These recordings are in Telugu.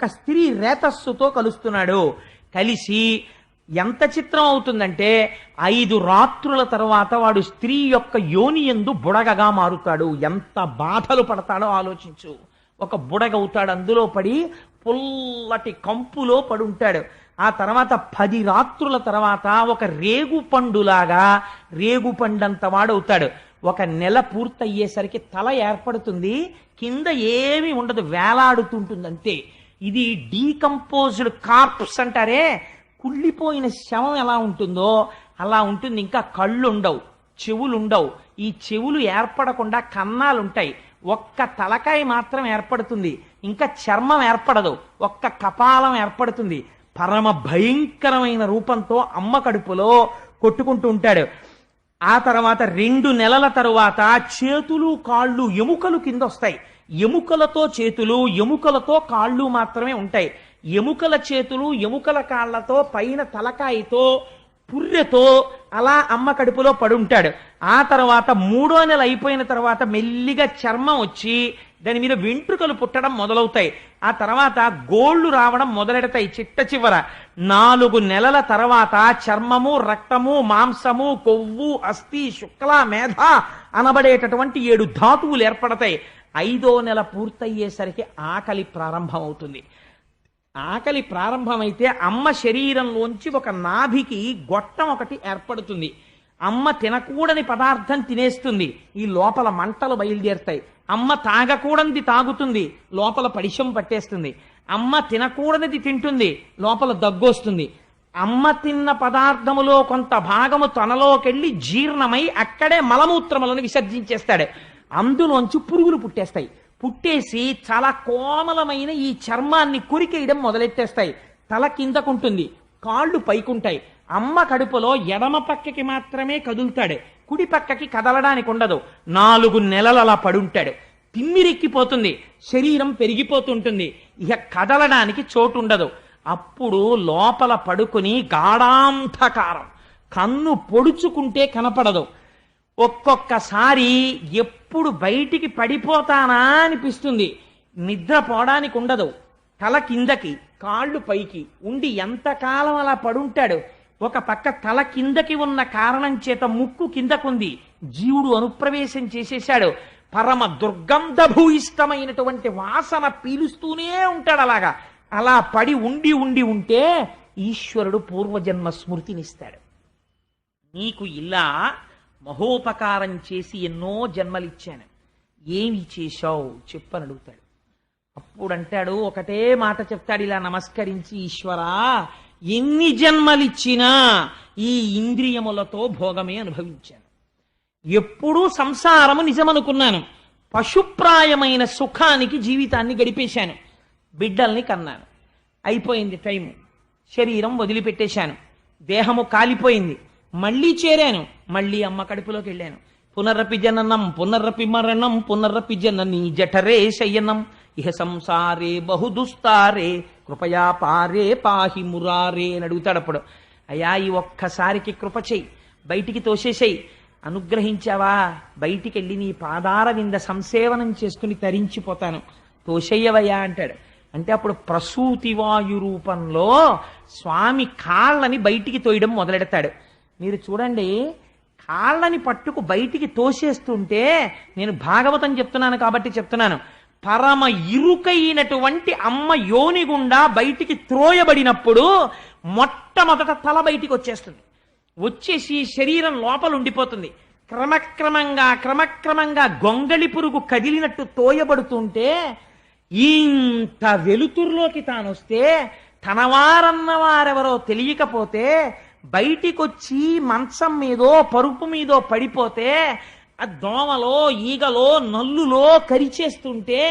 ఒక స్త్రీ రేతస్సుతో కలుస్తున్నాడు. కలిసి ఎంత చిత్రం అవుతుందంటే ఐదు రాత్రుల తర్వాత వాడు స్త్రీ యొక్క యోని ఎందు బుడగగా మారుతాడు. ఎంత బాధలు పడతాడో ఆలోచించు. ఒక బుడగవుతాడు అందులో పడి పుల్లటి కంపులో పడుంటాడు. ఆ తర్వాత పది రాత్రుల తర్వాత ఒక రేగు పండులాగా రేగు పండంత వాడవుతాడు. ఒక నెల పూర్తయ్యేసరికి తల ఏర్పడుతుంది. కింద ఏమీ ఉండదు. వేలాడుతుంటుంది అంతే ఇది డీకంపోజ్డ్ కార్ప్స్ అంటారే. కుళ్ళిపోయిన శవం ఎలా ఉంటుందో అలా ఉంటుంది. ఇంకా కళ్ళు ఉండవు చెవులు ఉండవు ఈ చెవులు ఏర్పడకుండా కన్నాలు ఉంటాయి ఒక్క తలకాయ మాత్రం ఏర్పడుతుంది. ఇంకా చర్మం ఏర్పడదు. ఒక్క కపాలం ఏర్పడుతుంది. పరమ భయంకరమైన రూపంతో అమ్మ కడుపులో కొట్టుకుంటూ ఉంటాడు. ఆ తర్వాత రెండు నెలల తరువాత చేతులు కాళ్ళు ఎముకలు కింద వస్తాయి ఎముకలతో చేతులు ఎముకలతో కాళ్ళు మాత్రమే ఉంటాయి. ఎముకల చేతులు ఎముకల కాళ్ళతో పైన తలకాయతో పుర్రెతో అలా అమ్మ కడుపులో పడుంటాడు. ఆ తర్వాత మూడో నెల అయిపోయిన తర్వాత మెల్లిగా చర్మం వచ్చి దాని మీద వెంట్రుకలు పుట్టడం మొదలవుతాయి. ఆ తర్వాత గోళ్ళు రావడం మొదలెడతాయి చిట్ట చివర. నాలుగు నెలల తర్వాత చర్మము రక్తము మాంసము కొవ్వు అస్థి శుక్ల మేధ అనబడేటటువంటి ఏడు ధాతువులు ఏర్పడతాయి. ఐదో నెల పూర్తయ్యేసరికి ఆకలి ప్రారంభమవుతుంది. ఆకలి ప్రారంభమైతే అమ్మ శరీరంలోంచి ఒక నాభికి గొట్టం ఒకటి ఏర్పడుతుంది. అమ్మ తినకూడని పదార్థం తినేస్తుంది. ఈ లోపల మంటలు బయలుదేరుతాయి. అమ్మ తాగకూడనిది తాగుతుంది. లోపల పడిశం పట్టేస్తుంది. అమ్మ తినకూడనిది తింటుంది. లోపల దగ్గొస్తుంది. అమ్మ తిన్న పదార్థములో కొంత భాగము తనలోకెళ్ళి జీర్ణమై అక్కడే మలమూత్రములను విసర్జించేస్తాడు. అందులోంచి పురుగులు పుట్టేస్తాయి. పుట్టేసి చాలా కోమలమైన ఈ చర్మాన్ని కొరికేయడం మొదలెట్టేస్తాయి. తల కిందకుంటుంది కాళ్ళు పైకుంటాయి. అమ్మ కడుపులో ఎడమ పక్కకి మాత్రమే కదులుతాడు. కుడి పక్కకి కదలడానికి ఉండదు. నాలుగు నెలలు అలా పడుంటాడు. తిమ్మిరెక్కిపోతుంది. శరీరం పెరిగిపోతుంటుంది. ఇక కదలడానికి చోటు ఉండదు అప్పుడు లోపల పడుకుని గాఢాంధకారం. కన్ను పొడుచుకుంటే కనపడదు. ఒక్కొక్కసారి ఎప్పుడు బయటికి పడిపోతానా అనిపిస్తుంది. నిద్రపోవడానికి ఉండదు. తల కిందకి కాళ్ళు పైకి ఉండి ఎంతకాలం అలా పడుంటాడు? ఒక పక్క తల కిందకి ఉన్న కారణం చేత ముక్కు కిందకుంది. జీవుడు అనుప్రవేశం చేసేశాడు. పరమ దుర్గంధభూయిష్టమైనటువంటి వాసన పీలుస్తూనే ఉంటాడు అలాగా. అలా పడి ఉండి ఉండి ఉంటే ఈశ్వరుడు పూర్వజన్మ స్మృతినిస్తాడు. నీకు ఇలా మహోపకారం చేసి ఎన్నో జన్మలిచ్చాను. ఏమి చేశావు? చెప్పని అడుగుతాడు అప్పుడంటాడు ఒకటే మాట చెప్తాడు ఇలా నమస్కరించి ఈశ్వరా ఎన్ని జన్మలిచ్చినా ఈ ఇంద్రియములతో భోగమే అనుభవించాను. ఎప్పుడూ సంసారము నిజమనుకున్నాను. పశుప్రాయమైన సుఖానికి జీవితాన్ని గడిపేశాను. బిడ్డల్ని కన్నాను. అయిపోయింది టైము. శరీరం వదిలిపెట్టేశాను. దేహము కాలిపోయింది. మళ్ళీ చేరాను. మళ్ళీ అమ్మ కడుపులోకి వెళ్ళాను. పునరపి జననం పునరపి మరణం పునరపి జననీ జఠరే శయనం. ఇహ సంసారే బహుదుస్తారే కృపయా పారే పాహి మురారే అని అడుగుతాడు అప్పుడు. అయ్యా ఈ ఒక్కసారికి కృప చెయ్యి. బయటికి తోసేసేయి. అనుగ్రహించావా? బయటికి వెళ్ళి నీ పాదార వింద సంసేవనం చేసుకుని తరించిపోతాను. తోషయ్యవయ్యా అంటాడు. అంటే అప్పుడు ప్రసూతి వాయు రూపంలో స్వామి కాళ్ళని బయటికి తోయడం మొదలెడతాడు. మీరు చూడండి కాళ్ళని పట్టుకు బయటికి తోసేస్తుంటే నేను భాగవతం చెప్తున్నాను కాబట్టి చెప్తున్నాను. పరమ ఇరుకైనటువంటి అమ్మ యోని గుండా బయటికి త్రోయబడినప్పుడు మొట్టమొదట తల బయటికి వచ్చేస్తుంది. వచ్చేసి శరీరం లోపల ఉండిపోతుంది. క్రమక్రమంగా క్రమక్రమంగా గొంగళి పురుగు కదిలినట్టు తోయబడుతుంటే ఇంత వెలుతురులోకి తాను వస్తే తెలియకపోతే బయటికొచ్చి మంచం మీదో పరుపు మీదో పడిపోతే ఆ దోమలో ఈగలో నల్లులో కరిచేస్తుంటే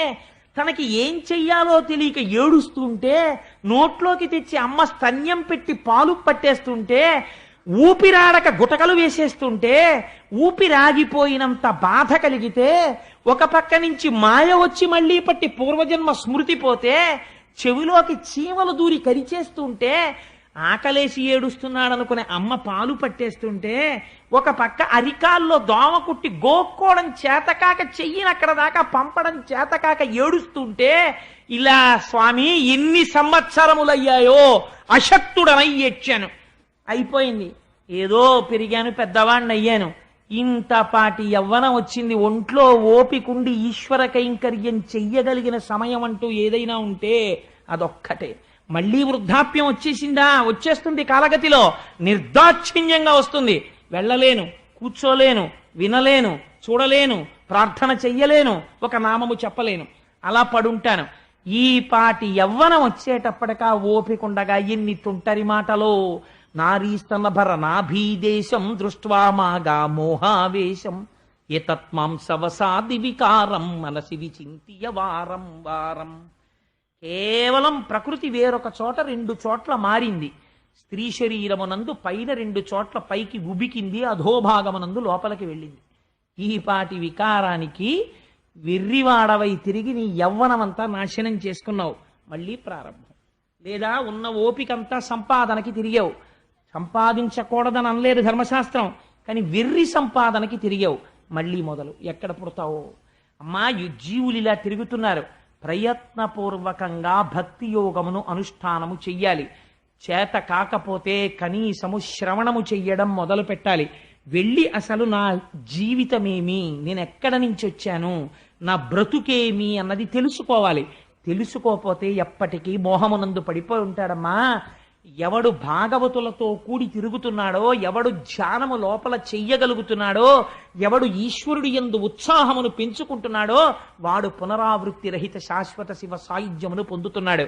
తనకి ఏం చెయ్యాలో తెలియక ఏడుస్తుంటే నోట్లోకి తెచ్చి అమ్మ స్తన్యం పెట్టి పాలు పట్టేస్తుంటే ఊపిరాడక గుటకలు వేసేస్తుంటే ఊపిరాగిపోయినంత బాధ కలిగితే ఒక పక్క నుంచి మాయ వచ్చి మళ్ళీ పట్టి పూర్వజన్మ స్మృతి పోతే చెవిలోకి చీమలు దూరి కరిచేస్తుంటే ఆకలేసి ఏడుస్తున్నాడు అనుకునే అమ్మ పాలు పట్టేస్తుంటే ఒక పక్క అరికాల్లో దోమ కుట్టి గోక్కోవడం చేతకాక చెయ్యిని అక్కడ దాకా పంపడం చేతకాక ఏడుస్తుంటే ఇలా స్వామి ఎన్ని సంవత్సరములయ్యాయో అశక్తుడనై ఏడ్చాను అయిపోయింది. ఏదో పెరిగాను పెద్దవాణ్ణి అయ్యాను ఇంతపాటి యవ్వనం వచ్చింది ఒంట్లో ఓపికుండి ఈశ్వర కైంకర్యం చెయ్యగలిగిన సమయం అంటూ ఏదైనా ఉంటే అదొక్కటే. మళ్ళీ వృద్ధాప్యం వచ్చేసిందా? వచ్చేస్తుంది కాలగతిలో. నిర్దాక్షిణ్యంగా వస్తుంది. వెళ్ళలేను కూర్చోలేను వినలేను చూడలేను ప్రార్థన చెయ్యలేను ఒక నామము చెప్పలేను. అలా పడుంటాను. ఈ పాటి యవ్వనం వచ్చేటప్పటికా ఓపికండగా ఎన్ని తుంటరి మాటలో నారీస్తనభర నాభీదేశం దృష్ట్వా మాగా మోహావేశం. ఎతత్మాంసవసాది వికారం మనసి విచింతియ వారం వారం. కేవలం ప్రకృతి వేరొక చోట రెండు చోట్ల మారింది. స్త్రీ శరీరమునందు పైన రెండు చోట్ల పైకి ఉబికింది అధోభాగమునందు లోపలికి వెళ్ళింది. ఈ పాటి వికారానికి వెర్రివాడవై తిరిగి నీ యవ్వనమంతా నాశనం చేసుకున్నావు. మళ్ళీ ప్రారంభం. లేదా ఉన్న ఓపికంతా సంపాదనకి తిరిగావు. సంపాదించకూడదని అనలేదు ధర్మశాస్త్రం కానీ వెర్రి సంపాదనకి తిరిగావు. మళ్ళీ మొదలు. ఎక్కడ పుడతావో? అమ్మా యు- జీవులు ఇలా తిరుగుతున్నారు. ప్రయత్నపూర్వకంగా భక్తి యోగమును అనుష్ఠానము చెయ్యాలి. చేత కాకపోతే కనీసము శ్రవణము చెయ్యడం మొదలు పెట్టాలి వెళ్ళి అసలు నా జీవితమేమి? నేను ఎక్కడ నుంచి వచ్చాను? నా బ్రతుకేమి అన్నది తెలుసుకోవాలి. తెలుసుకోకపోతే ఎప్పటికీ మోహమునందు పడిపోయి ఉంటాడమ్మా. ఎవడు భాగవతులతో కూడి తిరుగుతున్నాడో ఎవడు ధ్యానము లోపల చెయ్యగలుగుతున్నాడో ఎవడు ఈశ్వరుడి యందు ఉత్సాహమును పెంచుకుంటున్నాడో వాడు పునరావృత్తి రహిత శాశ్వత శివ సాయుధ్యమును పొందుతున్నాడు.